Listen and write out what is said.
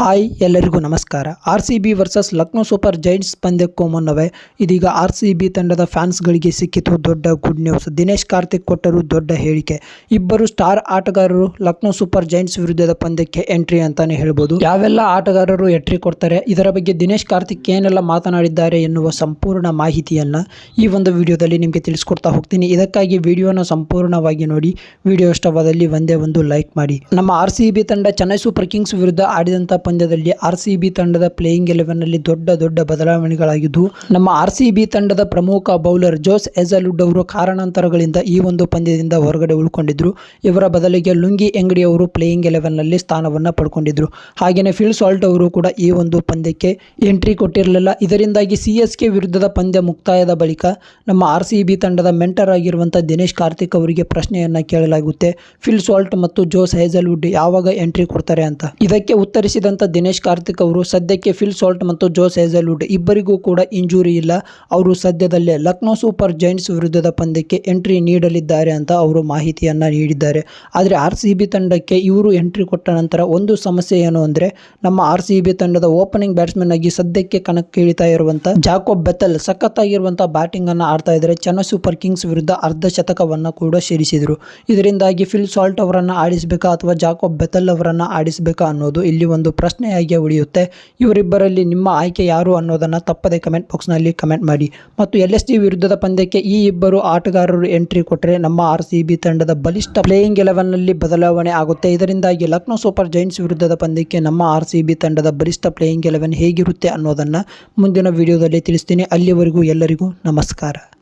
Hi, ಎಲ್ಲರಿಗೂ ನಮಸ್ಕಾರ. R C B versus Lucknow super giants ಪಂದ್ಯಕ್ಕೂ ಮುನ್ನವೇ ಇದೀಗ ಆರ್ ಸಿ ಬಿ ತಂಡದ ಫ್ಯಾನ್ಸ್ಗಳಿಗೆ ಸಿಕ್ಕಿತು ದೊಡ್ಡ ಗುಡ್ ನ್ಯೂಸ್. ದಿನೇಶ್ ಕಾರ್ತಿಕ್ ಕೊಟ್ಟರು ದೊಡ್ಡ ಹೇಳಿಕೆ. ಇಬ್ಬರು ಸ್ಟಾರ್ ಆಟಗಾರರು ಲಕ್ನೋ ಸೂಪರ್ ಜೈಂಟ್ಸ್ ವಿರುದ್ಧದ ಪಂದ್ಯಕ್ಕೆ ಎಂಟ್ರಿ ಅಂತಾನೆ ಹೇಳ್ಬೋದು. ಯಾವೆಲ್ಲ ಆಟಗಾರರು ಎಂಟ್ರಿ ಕೊಡ್ತಾರೆ, ಇದರ ಬಗ್ಗೆ ದಿನೇಶ್ ಕಾರ್ತಿಕ್ ಏನೆಲ್ಲ ಮಾತನಾಡಿದ್ದಾರೆ ಎನ್ನುವ ಸಂಪೂರ್ಣ ಮಾಹಿತಿಯನ್ನು ಈ ಒಂದು ವಿಡಿಯೋದಲ್ಲಿ ನಿಮಗೆ ತಿಳಿಸ್ಕೊಡ್ತಾ ಹೋಗ್ತೀನಿ. ಇದಕ್ಕಾಗಿ ವಿಡಿಯೋನ ಸಂಪೂರ್ಣವಾಗಿ ನೋಡಿ, ವಿಡಿಯೋ ಇಷ್ಟವಾದಲ್ಲಿ ಒಂದೇ ಒಂದು ಲೈಕ್ ಮಾಡಿ. ನಮ್ಮ ಆರ್ ತಂಡ ಚೆನ್ನೈ ಸೂಪರ್ ಕಿಂಗ್ಸ್ ವಿರುದ್ಧ ಆಡಿದಂಥ ಪಂದ್ಯದಲ್ಲಿ ಆರ್ ಸಿ ಬಿ ತಂಡದ ಪ್ಲೇಯಿಂಗ್ ಎಲೆವೆನ್ನಲ್ಲಿ ದೊಡ್ಡ ದೊಡ್ಡ ಬದಲಾವಣೆಗಳಾಗಿದ್ದು, ನಮ್ಮ ಆರ್ ಸಿ ಬಿ ತಂಡದ ಪ್ರಮುಖ ಬೌಲರ್ ಜೋಸ್ ಎಜಲುಡ್ ಅವರು ಕಾರಣಾಂತರಗಳಿಂದ ಈ ಒಂದು ಪಂದ್ಯದಿಂದ ಹೊರಗಡೆ ಉಳ್ಕೊಂಡಿದ್ರು. ಇವರ ಬದಲಿಗೆ ಲುಂಗಿ ಎಂಗಡಿ ಅವರು ಪ್ಲೇಯಿಂಗ್ ಎಲೆವೆನ್ನಲ್ಲಿ ಸ್ಥಾನವನ್ನ ಪಡ್ಕೊಂಡಿದ್ರು. ಹಾಗೆಯೇ ಫಿಲ್ ಸಾಲ್ಟ್ ಅವರು ಕೂಡ ಈ ಒಂದು ಪಂದ್ಯಕ್ಕೆ ಎಂಟ್ರಿ ಕೊಟ್ಟಿರಲಿಲ್ಲ. ಇದರಿಂದಾಗಿ ಸಿ ಎಸ್ ಕೆ ವಿರುದ್ಧದ ಪಂದ್ಯ ಮುಕ್ತಾಯದ ಬಳಿಕ ನಮ್ಮ ಆರ್ ಸಿ ಬಿ ತಂಡದ ಮೆಂಟರ್ ಆಗಿರುವಂಥ ದಿನೇಶ್ ಕಾರ್ತಿಕ್ ಅವರಿಗೆ ಪ್ರಶ್ನೆಯನ್ನ ಕೇಳಲಾಗುತ್ತೆ. ಫಿಲ್ ಸಾಲ್ಟ್ ಮತ್ತು ಜೋಸ್ ಹೈಜಲ್ವುಡ್ ಯಾವಾಗ ಎಂಟ್ರಿ ಕೊಡ್ತಾರೆ ಅಂತ. ಇದಕ್ಕೆ ದಿನೇಶ್ ಕಾರ್ತಿಕ್ ಅವರು ಸದ್ಯಕ್ಕೆ ಫಿಲ್ ಸಾಲ್ಟ್ ಮತ್ತು ಜೋಸ್ ಹೇಜಲ್ವುಡ್ ಇಬ್ಬರಿಗೂ ಕೂಡ ಇಂಜುರಿ ಇಲ್ಲ. ಅವರು ಸದ್ಯದಲ್ಲೇ ಲಕ್ನೋ ಸೂಪರ್ ಜೈಂಟ್ಸ್ ವಿರುದ್ಧದ ಪಂದ್ಯಕ್ಕೆ ಎಂಟ್ರಿ ನೀಡಲಿದ್ದಾರೆ ಅಂತ ಅವರು ಮಾಹಿತಿಯನ್ನು ನೀಡಿದ್ದಾರೆ. ಆದರೆ ಆರ್ ತಂಡಕ್ಕೆ ಇವರು ಎಂಟ್ರಿ ಕೊಟ್ಟ ನಂತರ ಒಂದು ಸಮಸ್ಯೆ ಏನು ಅಂದರೆ, ನಮ್ಮ ಆರ್ ತಂಡದ ಓಪನಿಂಗ್ ಬ್ಯಾಟ್ಸ್ಮನ್ ಆಗಿ ಸದ್ಯಕ್ಕೆ ಕಣಕ್ಕೆ ಇಳಿತಾ ಇರುವಂತ ಜಾಕೋಬ್ ಬೆತಲ್ ಸಖತ್ತಾಗಿರುವಂಥ ಬ್ಯಾಟಿಂಗ್ ಅನ್ನ ಆಡ್ತಾ ಇದ್ದಾರೆ. ಚೆನ್ನೈ ಸೂಪರ್ ಕಿಂಗ್ಸ್ ವಿರುದ್ಧ ಅರ್ಧ ಶತಕವನ್ನು ಕೂಡ ಸೇರಿಸಿದರು ಇದರಿಂದಾಗಿ ಫಿಲ್ ಸಾಲ್ಟ್ ಅವರನ್ನು ಆಡಿಸಬೇಕಾ ಅಥವಾ ಜಾಕೋಬ್ ಬೆತಲ್ ಅವರನ್ನು ಆಡಿಸಬೇಕಾ ಅನ್ನೋದು ಇಲ್ಲಿ ಒಂದು ಪ್ರಶ್ನೆಯಾಗಿ ಉಳಿಯುತ್ತೆ. ಇವರಿಬ್ಬರಲ್ಲಿ ನಿಮ್ಮ ಆಯ್ಕೆ ಯಾರು ಅನ್ನೋದನ್ನು ತಪ್ಪದೆ ಕಮೆಂಟ್ ಬಾಕ್ಸ್ನಲ್ಲಿ ಕಮೆಂಟ್ ಮಾಡಿ. ಮತ್ತು ಎಲ್ ಎಸ್ ಡಿ ವಿರುದ್ಧದ ಪಂದ್ಯಕ್ಕೆ ಈ ಇಬ್ಬರು ಆಟಗಾರರು ಎಂಟ್ರಿ ಕೊಟ್ಟರೆ ನಮ್ಮ ಆರ್ ಸಿ ಬಿ ತಂಡದ ಬಲಿಷ್ಠ ಪ್ಲೇಯಿಂಗ್ ಎಲೆವೆನ್ನಲ್ಲಿ ಬದಲಾವಣೆ ಆಗುತ್ತೆ. ಇದರಿಂದಾಗಿ ಲಕ್ನೋ ಸೂಪರ್ ಜೈಂಟ್ಸ್ ವಿರುದ್ಧದ ಪಂದ್ಯಕ್ಕೆ ನಮ್ಮ ಆರ್ ಸಿ ಬಿ ತಂಡದ ಬಲಿಷ್ಠ ಪ್ಲೇಯಿಂಗ್ ಎಲೆವೆನ್ ಹೇಗಿರುತ್ತೆ ಅನ್ನೋದನ್ನು ಮುಂದಿನ ವಿಡಿಯೋದಲ್ಲಿ ತಿಳಿಸ್ತೀನಿ. ಅಲ್ಲಿವರೆಗೂ ಎಲ್ಲರಿಗೂ ನಮಸ್ಕಾರ.